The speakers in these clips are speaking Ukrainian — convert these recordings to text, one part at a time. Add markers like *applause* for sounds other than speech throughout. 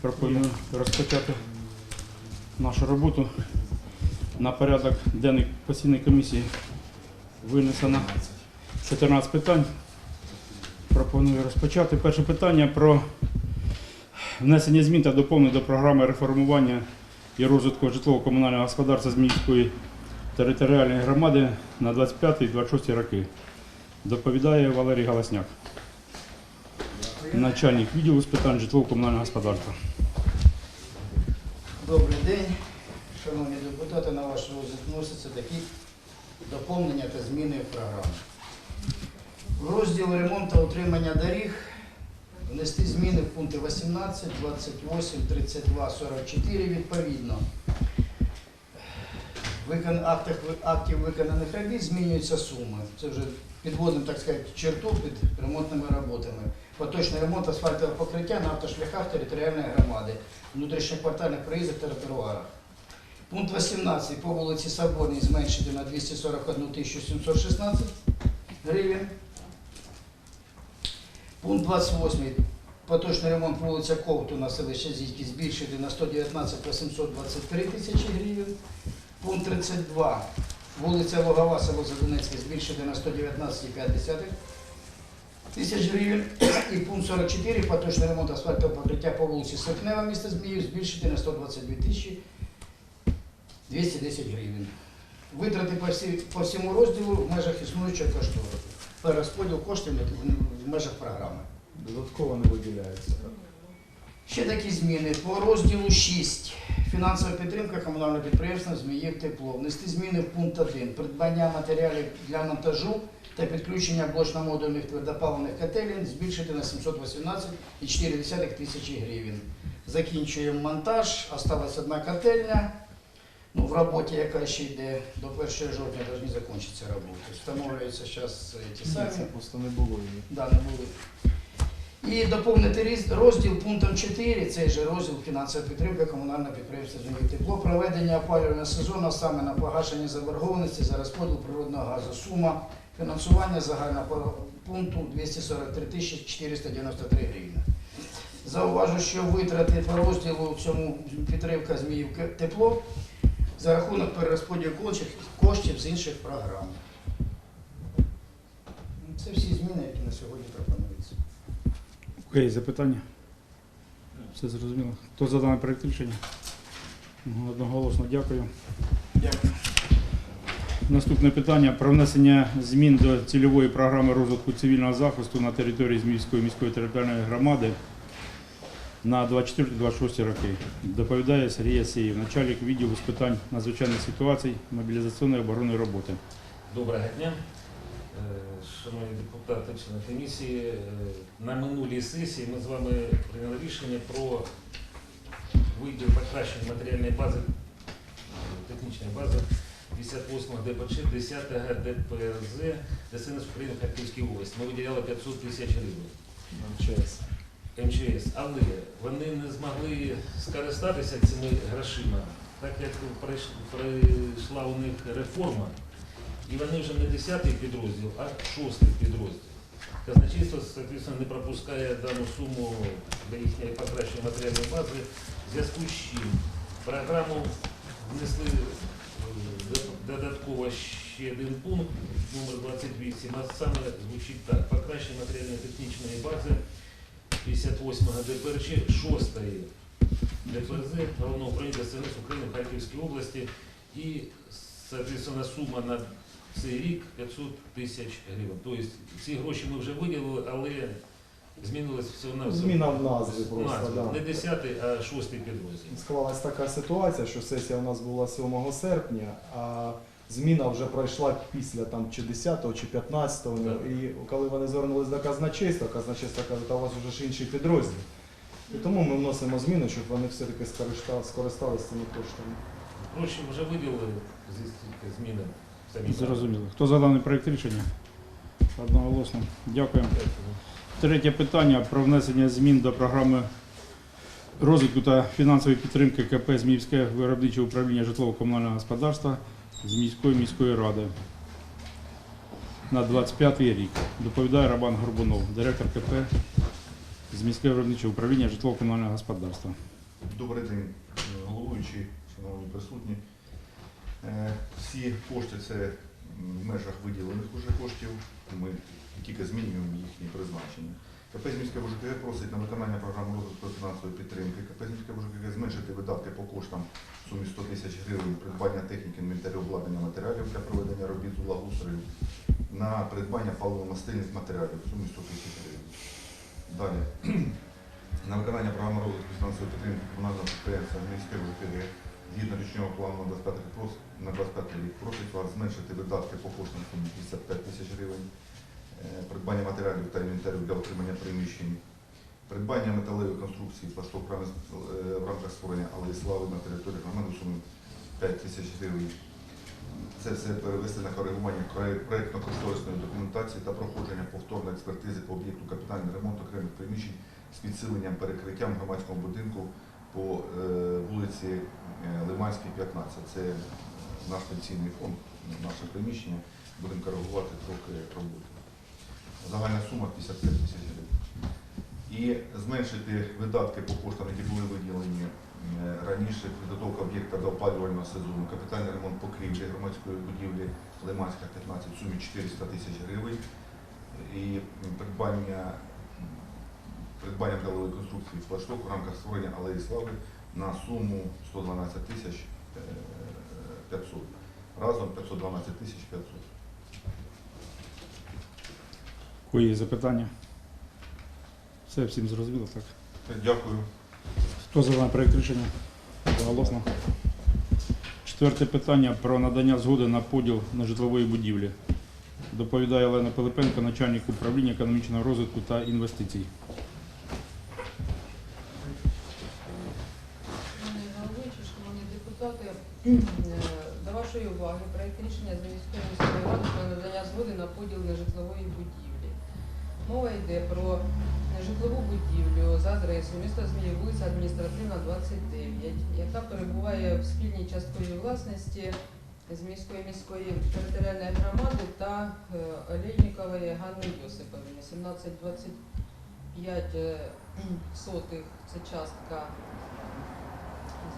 Пропоную розпочати нашу роботу. На порядок денний постійної комісії винесено 14 питань. Пропоную розпочати. Перше питання про внесення змін та доповнень до програми реформування і розвитку житлово-комунального господарства Зміївської територіальної громади на 25-26 роки. Доповідає Валерій Галасняк, начальник відділу з питань житлово-комунального господарства. Добрий день, шановні депутати. На ваш розгляд вносяться такі доповнення та зміни в програму. В розділ ремонт та утримання доріг внести зміни в пункти 18, 28, 32, 44 відповідно. Викон, актах, актів виконаних робіт змінюються суми. Це вже підводимо, так сказати, черту під ремонтними роботами. Поточний ремонт асфальтового покриття на автошляхах територіальної громади, внутрішньоквартальних проїздах та тротуарах. Пункт 18 по вулиці Соборній зменшити на 241 716 гривень. Пункт 28. Поточний ремонт вулиця Ковтуна, селище Зітьки збільшити на 119 823 тисячі гривень. Пункт 32. Вулиця Логова, село Задонецьке збільшити на 119,5 тисяч гривень. І пункт 44. Поточний ремонт асфальтового покриття по вулиці Серпнева, міста Зміїв, збільшити на 122 тисячі 210 гривень. Витрати по, всі, по всьому розділу в межах існуючого кошторису. Перерозподіл коштів в межах програми. Додатково не виділяється. так? Ще такі зміни по розділу 6. Фінансова підтримка комунального підприємства Зміїв тепло. Внести зміни в пункт 1. Придбання матеріалів для монтажу та підключення блочно-модульних твердопаливних котелень збільшити на 718,4 тисячі гривень. Закінчуємо монтаж. Осталась одна котельня. Ну, в роботі, яка ще йде до 1 жовтня, повинні закінчитися роботи. Встановлюються зараз ті самі. Це просто не було. Да, не були. І доповнити розділ пунктом 4, цей же розділ фінансова підтримка комунального підприємства «Зміїв тепло, проведення опалювального сезону саме на погашення заборгованості за розподіл природного газу. Сума фінансування загального пункту 243 493 гривні. Зауважу, що витрати по розділу в цьому підтримка Зміїв тепло за рахунок перерозподілу коштів- з інших програм. Це всі зміни, які на сьогодні пропонуються. Окей, запитання? Все зрозуміло. Хто за даний проєкт рішення? Одноголосно дякую. Дякую. Наступне питання про внесення змін до цільової програми розвитку цивільного захисту на території Зміївської міської територіальної громади на 24-26 роки. Доповідає Сергій Асєєв, начальник відділу з питань надзвичайних ситуацій, мобілізаційної оборонної роботи. Доброго дня, Е, шановні депутати, члени комісії. Е, На минулій сесії ми з вами прийняли рішення про виділ покращення матеріальної бази, технічної бази 58 ДПЧ, 10 ДПРЗ ДСНС України Харківській області. Ми виділяли 500 тисяч гривень. МЧС. МЧС, але вони не змогли скористатися цими грошима, так як пройш- пройшла у них реформа, і вони вже не 10-й підрозділ, а 6-й підрозділ. Казначейство, соответственно, не пропускає дану суму для їхньої покращення матеріальної бази, в зв'язку з чим програму внесли е, додатково ще один пункт, номер 28, а саме звучить так, покращення матеріально-технічної бази 58 ДПРЧ 6 ДПРЗ Головного управління ДСНС України в Харківській області. І, соответственно, сума на цей рік 500 тисяч гривень. Тобто ці гроші ми вже виділили, але змінилось всього на Зміна в назві просто, да. Не 10, а 6 підрозділ. Склалась така ситуація, що сесія у нас була 7 серпня, а зміна вже пройшла після там, чи 10 чи 15 Так. І коли вони звернулись до казначейства, казначейство каже, та у вас вже ж інший підрозділ. І тому ми вносимо зміни, щоб вони все-таки скористалися цими коштами. Гроші вже виділили зі стільки зміни. Самі. Зрозуміло. Хто за даний проєкт рішення? Одноголосно. Дякую. Третє питання про внесення змін до програми розвитку та фінансової підтримки КП Зміївське виробниче управління житлово-комунального господарства Зміївської міської ради на 25 рік. Доповідає Роман Горбунов, директор КП з міського виробничого управління житлово-комунального господарства. Добрий день, головуючі, шановні присутні. Е, Всі кошти це в межах виділених уже коштів. Ми тільки змінюємо їхні призначення. КП «Зміське ВЖКГ просить на виконання програми розвитку фінансової підтримки. КП «Зміське ВЖКГ зменшити видатки по коштам в сумі 100 тисяч гривень, придбання техніки, інвентарю, обладнання матеріалів для проведення робіт з благоустрою на придбання паливно-мастильних матеріалів в сумі 100 тисяч гривень. Далі. *clears throat* На виконання програми розвитку фінансової підтримки комунального підприємства міське ВКГ згідно річного плану на 25 рік прос- на 25 рік просить вас зменшити видатки по сумі 55 тисяч гривень, е, придбання матеріалів та інвентарю для отримання приміщень, придбання металевої конструкції пластов в рамках- е, в рамках створення алеї слави на території громади в сумі 5 тисяч гривень. Це все перевести на коригування проєктно-кошторисної документації та проходження повторної експертизи по об'єкту капітальний ремонт окремих приміщень з підсиленням перекриттям громадського будинку по е, вулиці Лиманській, 15. Це наш пенсійний фонд, наше приміщення. Будемо коригувати трохи роботи. Загальна сума 55 тисяч гривень. І зменшити видатки по коштам, які були виділені е, раніше, підготовка об'єкта до опалювального сезону, капітальний ремонт покрівлі громадської будівлі Лиманська 15 в сумі 400 тисяч гривень і придбання придбання металової конструкції флашток в рамках створення алеї слави на суму 112 тисяч е, 500. Разом 512 тисяч 500. Кої є запитання? Все всім зрозуміло, так? Дякую. Хто за даний проект рішення? Голосно. Четверте питання про надання згоди на поділ на житлової будівлі. Доповідає Олена Пилипенко, начальник управління економічного розвитку та інвестицій. Шановні головуючі, шановні депутати, е, до вашої уваги проект рішення за міської ради про надання згоди на поділ нежитлової будівлі. Мова йде про нежитлову будівлю за адресою міста Зміїв, вулиця Адміністративна, 29, яка перебуває в спільній частковій власності з міської міської територіальної громади та е, Олейникової Ганни Йосиповни. 1725 е, сотих це частка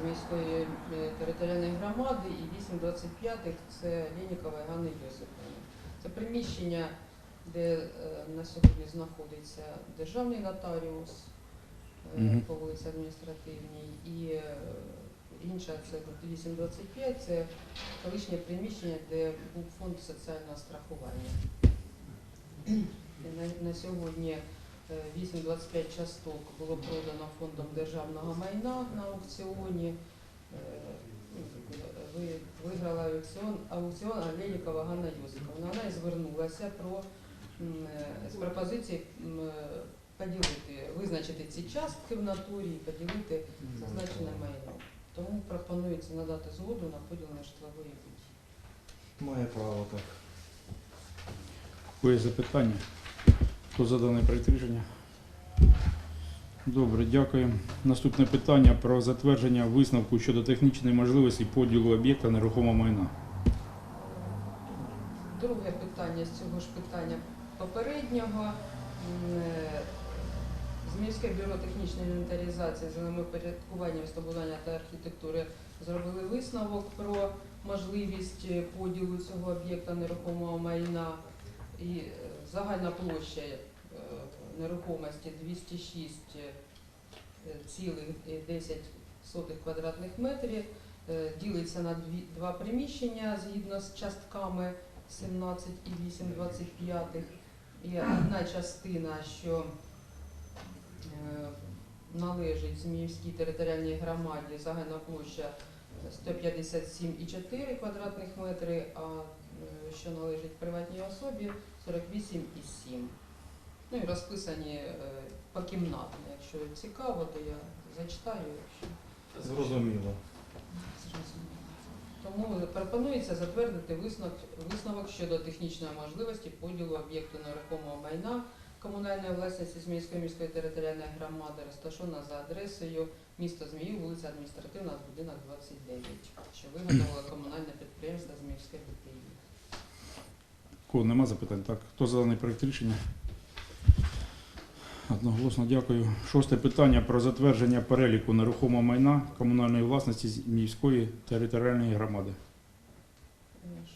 міської е, територіальної громади і 8,25 це Лєнікова Ганни Йосипівни. Це приміщення, де е, на сьогодні знаходиться державний нотаріус е, по вулиці Адміністративній і інша це 8,25 це колишнє приміщення, де був фонд соціального страхування. На, сьогодні 8,25 часток було продано фондом державного майна на аукціоні. Е, виграла аукціон, аукціон Алєнікова Ганна Йосиповна. Вона і звернулася про е, з пропозиції е, поділити, визначити ці частки в натурі і поділити зазначене майно. Тому пропонується надати згоду на поділ на житлової будівлі. Має право так. Кої запитання? Хто за даний проект рішення? Добре, дякую. Наступне питання про затвердження висновку щодо технічної можливості поділу об'єкта нерухомого майна. Друге питання з цього ж питання попереднього. Е, Зміївське бюро технічної інвентаризації, землепорядкування, містобудування та архітектури зробили висновок про можливість е, поділу цього об'єкта нерухомого майна. І е, загальна площа е, нерухомості 206,10 квадратних метрів. Е, Ділиться на два приміщення згідно з частками 17 і 8 25. І одна частина, що е, належить Зміївській територіальній громаді, загальна площа 157,4 квадратних метри, а е, що належить приватній особі 48,7. Ну і розписані е, покімнатно. Якщо цікаво, то я зачитаю. Якщо Зрозуміло. Зрозуміло. Тому пропонується затвердити висновок, висновок щодо технічної можливості поділу об'єкту нерухомого майна комунальної власності Зміївської міської територіальної громади, розташована за адресою місто Зміїв, вулиця Адміністративна, будинок 29, що виготовило комунальне підприємство Зміївське БТІ. Кого нема запитань? Так. Хто за даний проект рішення? Одноголосно дякую. Шосте питання про затвердження переліку нерухомого майна комунальної власності Зміївської територіальної громади.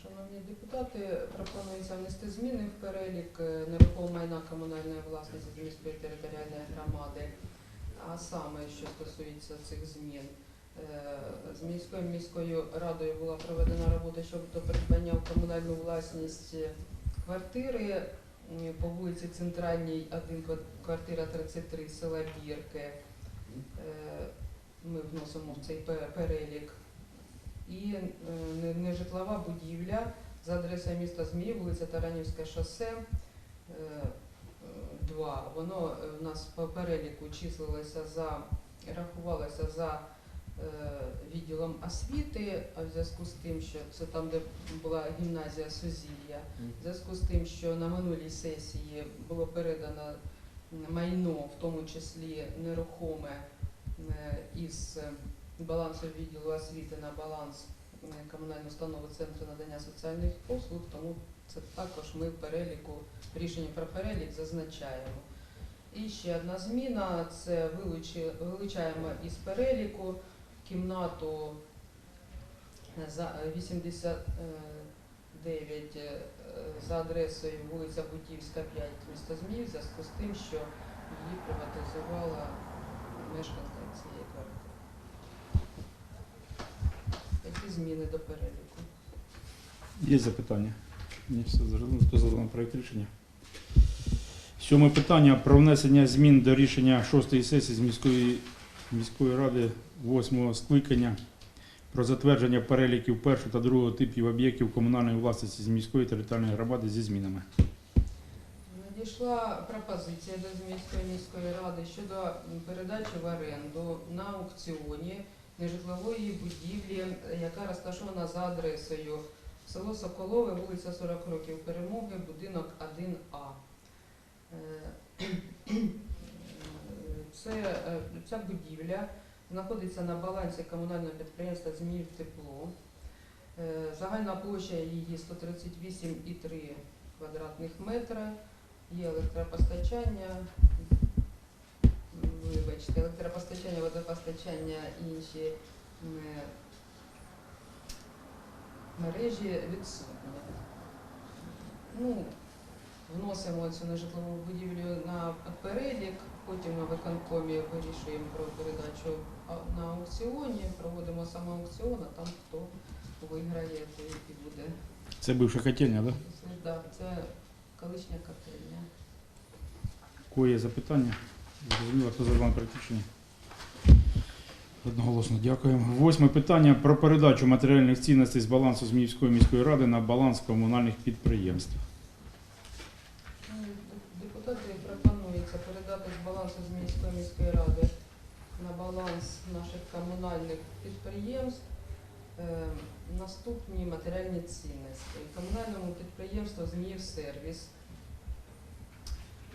Шановні депутати, пропонується внести зміни в перелік е, нерухомого майна комунальної власності з міської територіальної громади. А саме, що стосується цих змін, з міською міською радою була проведена робота щодо придбання в комунальну власність квартири по вулиці Центральній, 1, квартира 33, села Бірки. Е, Ми вносимо в цей перелік і е, не- нежитлова будівля за адресою міста Змії, вулиця Таранівське шосе 2. Воно е, в нас по переліку числилося за, рахувалося за е, відділом освіти, а в зв'язку з тим, що це там, де була гімназія Сузір'я, в зв'язку з тим, що на минулій сесії було передано майно, в тому числі нерухоме, е, із е, балансу відділу освіти на баланс е, комунальної установи Центру надання соціальних послуг, тому це також ми в переліку, в рішенні про перелік зазначаємо. І ще одна зміна це вилучаємо із переліку кімнату е, за е, 89 е, за адресою вулиця Бутівська, 5, місто Змій, в зв'язку з тим, що її приватизувала мешканка цієї квартири. Які зміни до переліку? Є запитання? Ні, все зрозуміло. Хто за проєкт рішення? Сьоме питання про внесення змін до рішення шостої сесії з міської, міської ради восьмого скликання про затвердження переліків першого та другого типів об'єктів комунальної власності з міської територіальної громади зі змінами. Надійшла пропозиція до Зміївської міської ради щодо передачі в оренду на аукціоні нежитлової будівлі, яка розташована за адресою село Соколове, вулиця 40 років Перемоги, будинок 1А. Е, Це, е, ця будівля знаходиться на балансі комунального підприємства Зміїв Тепло. Е, Загальна площа її 138,3 квадратних метра. Є електропостачання, вибачте, електропостачання, водопостачання і інші мережі відсутні. Ну, вносимо цю нежитлову будівлю на перелік, потім на виконкомі вирішуємо про передачу на аукціоні, проводимо саме аукціон, а там хто виграє, той і буде. Це бивша котельня, так? Да? Це, да, це колишня котельня. Є запитання? Зрозуміло, хто за вами проєкт? Одноголосно дякуємо. Восьме питання про передачу матеріальних цінностей з балансу Зміївської міської ради на баланс комунальних підприємств. Ну, Депутати пропонується передати з балансу Міської ради на баланс наших комунальних підприємств е, наступні матеріальні цінності. Комунальному підприємству Зміївсервіс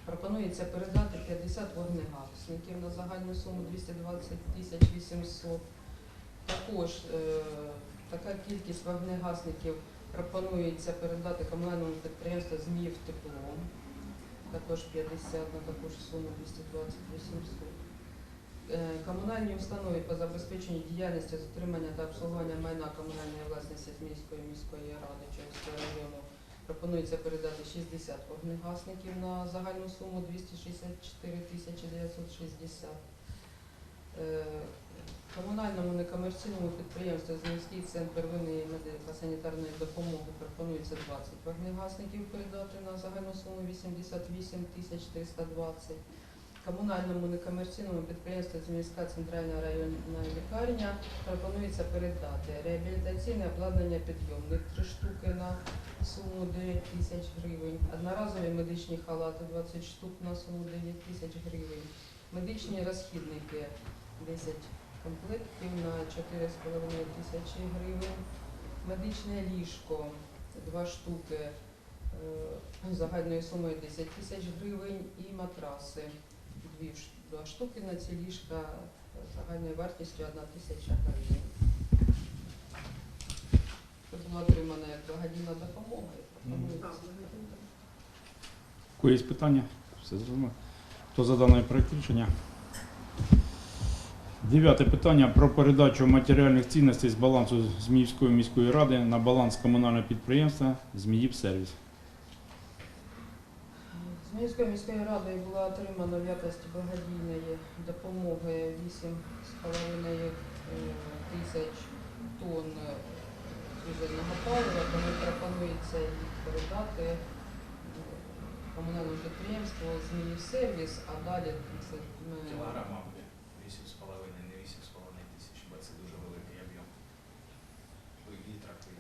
пропонується передати 50 вогнегасників на загальну суму 220 тисяч 800. Також е, така кількість вогнегасників пропонується передати комунальному підприємству Зміїв тепло також 50 на таку ж суму 220 800. Е, Комунальні установи по забезпеченню діяльності з отримання та обслуговування майна комунальної власності Зміївської міської міської ради Чорського району пропонується передати 60 вогнегасників на загальну суму 264 тисячі 960. Комунальному некомерційному підприємству Зміївський центр первинної медико-санітарної допомоги пропонується 20 вогнегасників передати на загальну суму 88 тисяч 320. Комунальному некомерційному підприємству Зміївська центральна районна лікарня пропонується передати реабілітаційне обладнання підйомник 3 штуки на суму 9 тисяч гривень, одноразові медичні халати 20 штук на суму 9 тисяч гривень, медичні розхідники 10 комплектів на 4,5 тисячі гривень, медичне ліжко 2 штуки е, загальною сумою 10 тисяч гривень і матраси 2, 2 штуки на ці ліжка загальною вартістю 1 тисяча гривень. Це була отримана як благодійна допомога. і пропонується. Питання? Все зрозуміло. Хто за даний проект рішення? Дев'яте питання про передачу матеріальних цінностей з балансу Зміївської міської ради на баланс комунального підприємства Зміївсервіс. З Зміївською міською радою була отримана в якості благодійної допомоги 8,5 е, тисяч тонн е, дизельного палива, тому пропонується їх передати е, комунальному підприємству Зміївсервіс, а далі це ми Кілограма буде 8,5, не 8,5 тисяч, бо це дуже великий об'єм.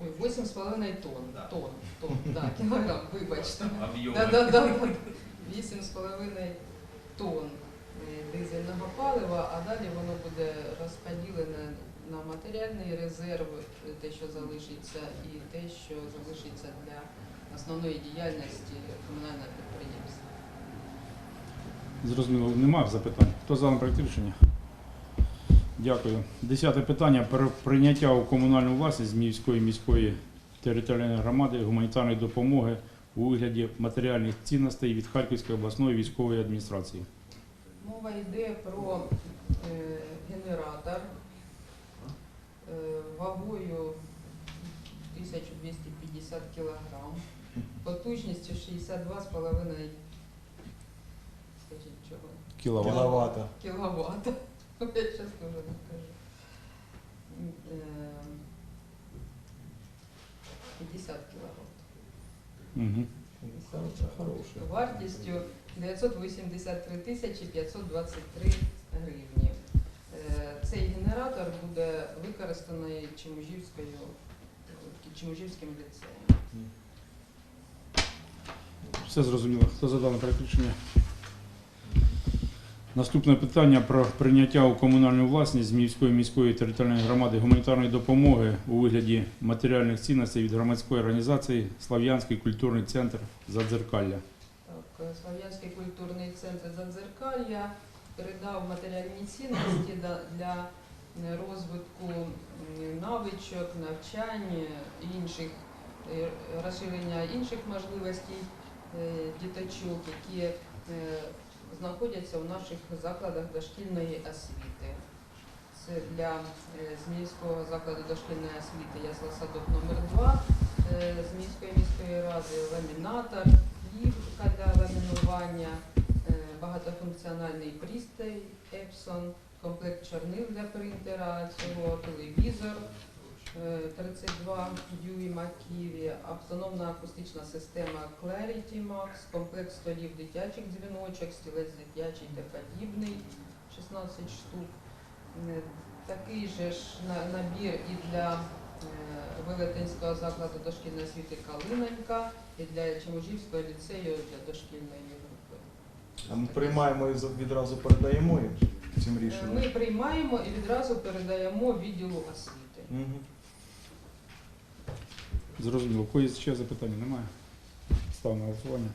Ой, 8,5 тонн. Да. Тонн, тонн, да, кілограм, вибачте. Об'єм. Да, да, да, да. 8,5 тонн е, дизельного палива, а далі воно буде розподілене на матеріальний резерв, те, що залишиться, і те, що залишиться для основної діяльності комунального підприємства. Зрозуміло, немає запитань. Хто за даний проект рішення? Дякую. Десяте питання про прийняття у комунальну власність Зміївської міської територіальної громади гуманітарної допомоги у вигляді матеріальних цінностей від Харківської обласної військової адміністрації. Мова йде про е, генератор е, вагою 1250 кг, потужністю 62,5 скажіть Кіловат. Кіловата. Я зараз теж не скажу. Е, 50 кіловат. Угу. Вартістю 983 тисячі 523 гривні. Цей генератор буде використаний Чемужівською Чемужівським ліцеєм. Все зрозуміло. Хто за дане проект рішення? Наступне питання про прийняття у комунальну власність Зміївської міської територіальної громади гуманітарної допомоги у вигляді матеріальних цінностей від громадської організації Слав'янський культурний центр Задзеркалля. Так, Слов'янський культурний центр Задзеркалля передав матеріальні цінності для розвитку навичок, навчань, інших е, розширення інших можливостей е, діточок, які е, знаходяться у наших закладах дошкільної освіти. Це для е, Зміївського закладу дошкільної освіти ясла-садок номер 2 Зміївської міської ради, ламінатор, плівка для ламінування, е, багатофункціональний пристрій Epson, комплект чорнил для принтера, цього телевізор е, 32 дюйма Києві, автономна акустична система Clarity Max, комплект столів дитячих дзвіночок, стілець дитячий та подібний 16 штук. Е, Такий же ж набір і для е, Велетенського закладу дошкільної освіти Калинонька і для Чеможівського ліцею для дошкільної групи. А ми приймаємо і відразу передаємо цим Е, рішенням. Ми приймаємо і відразу передаємо відділу освіти. Мгм. Зрозуміло. У когось ще запитання немає? Став на голосування.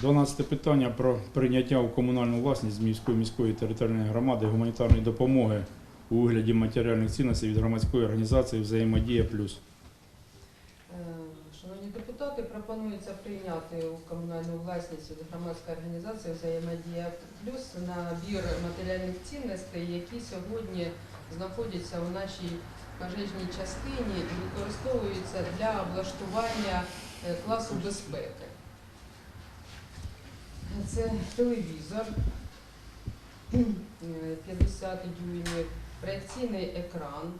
12 питання про прийняття у комунальну власність Зміївської міської територіальної громади гуманітарної допомоги у вигляді матеріальних цінностей від громадської організації Взаємодія Плюс. Е, Шановні депутати, пропонується прийняти у комунальну власність від громадської організації «Взаємодія плюс» набір матеріальних цінностей, які сьогодні знаходяться у нашій пожежній частині і використовуються для облаштування е, класу безпеки. Це телевізор. *clears throat* е, 50 дюймів, проекційний екран,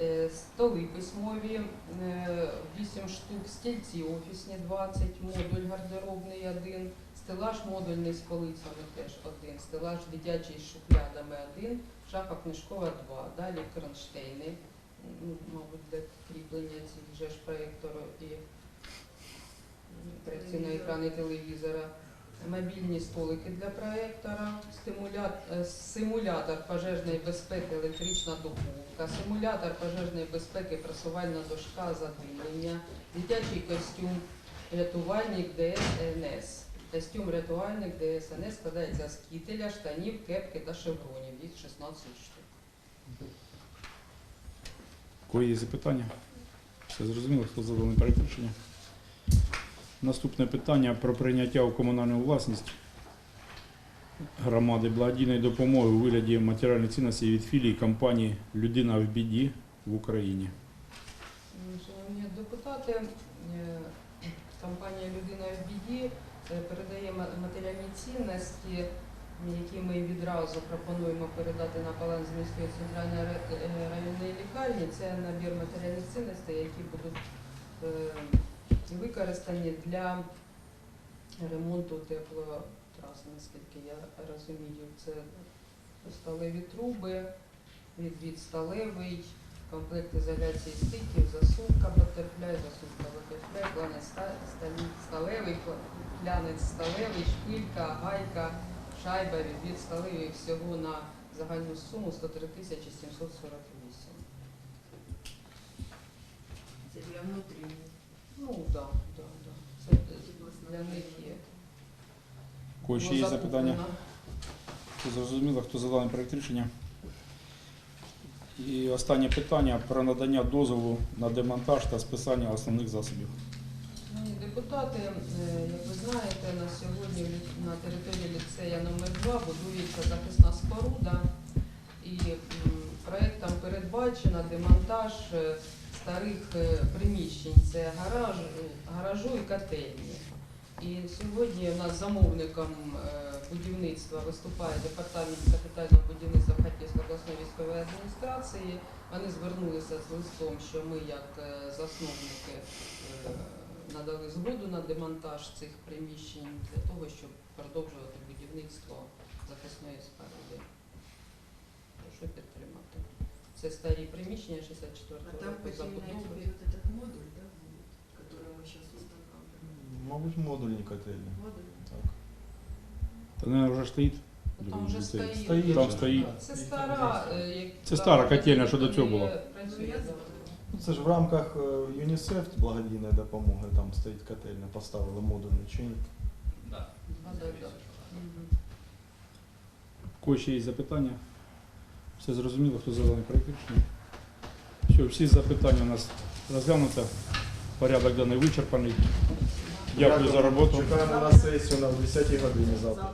Е, Столи письмові, е, 8 штук, стільці офісні 20, модуль гардеробний 1, стелаж модульний з полицями теж 1, стелаж дитячий з шухлядами 1, шафа книжкова 2, далі кронштейни, ну, мабуть, для кріплення цих же ж проєктору і м, проекційного екрану телевізора. Мобільні столики для проєктора, е, симулятор пожежної безпеки, електрична духовка, симулятор пожежної безпеки, просувальна дошка, задимлення, дитячий костюм, рятувальник ДСНС. Костюм рятувальник ДСНС складається з кітеля, штанів, кепки та шевронів. Їх 16 штук. Кого є запитання? Все зрозуміло, хто за даний проект рішення? Наступне питання про прийняття у комунальну власність громади благодійної допомоги у вигляді матеріальної цінності від філії компанії Людина в біді в Україні. Шановні депутати, е, компанія Людина в біді е, передає ма- матеріальні цінності, які ми відразу пропонуємо передати на баланс міської центральної ра- е, районної лікарні. Це набір матеріальних цінностей, які будуть е, використані для ремонту теплотрас, наскільки я розумію. Це сталеві труби, відвід сталевий, комплект ізоляції стиків, засувка батерфляй, засувка батерфляй, планець сталевий, плянець сталевий, шпилька, гайка, шайба, відвід сталевий всього на загальну суму 103 тисячі 748. Це для внутрішніх. Ну так, да, да, да. Це для них є. Кого ще є запитання? Хто зрозуміло, хто за даний проект рішення? І останнє питання про надання дозволу на демонтаж та списання основних засобів. Депутати, е, як ви знаєте, на сьогодні на території ліцея номер 2 будується захисна споруда і м, проектом передбачено демонтаж е, старих е, приміщень. Це гараж, гаражу і котельні. І сьогодні у нас замовником будівництва виступає департамент капітального будівництва Харківської обласної військової адміністрації. Вони звернулися з листом, що ми, як засновники, надали згоду на демонтаж цих приміщень для того, щоб продовжувати будівництво захисної споруди. Прошу підтримати. Це старі приміщення 64 А там року потеряли забудови. теперь вот этот модуль, да, будет, который мы сейчас устанавливаем. Мабуть, модульні котельні. Модуль. Так. Та не вже стоїть. Ну, Там вже Стоїть. стоїть. Стоїть. Там же. стоїть. Це стара, е, як- Це стара котельня, що до цього була. Працює, да. Ну, Це ж в рамках ЮНІСЕФ благодійної допомоги, там стоїть котельня, поставили модульний да. Мгм. У кого ще є запитання? Все зрозуміло, хто за даний проект рішення? Все, всі запитання у нас розглянуто. Порядок даний вичерпаний. Дякую за роботу. Чекаємо на сесію на 10 годині. Завтра.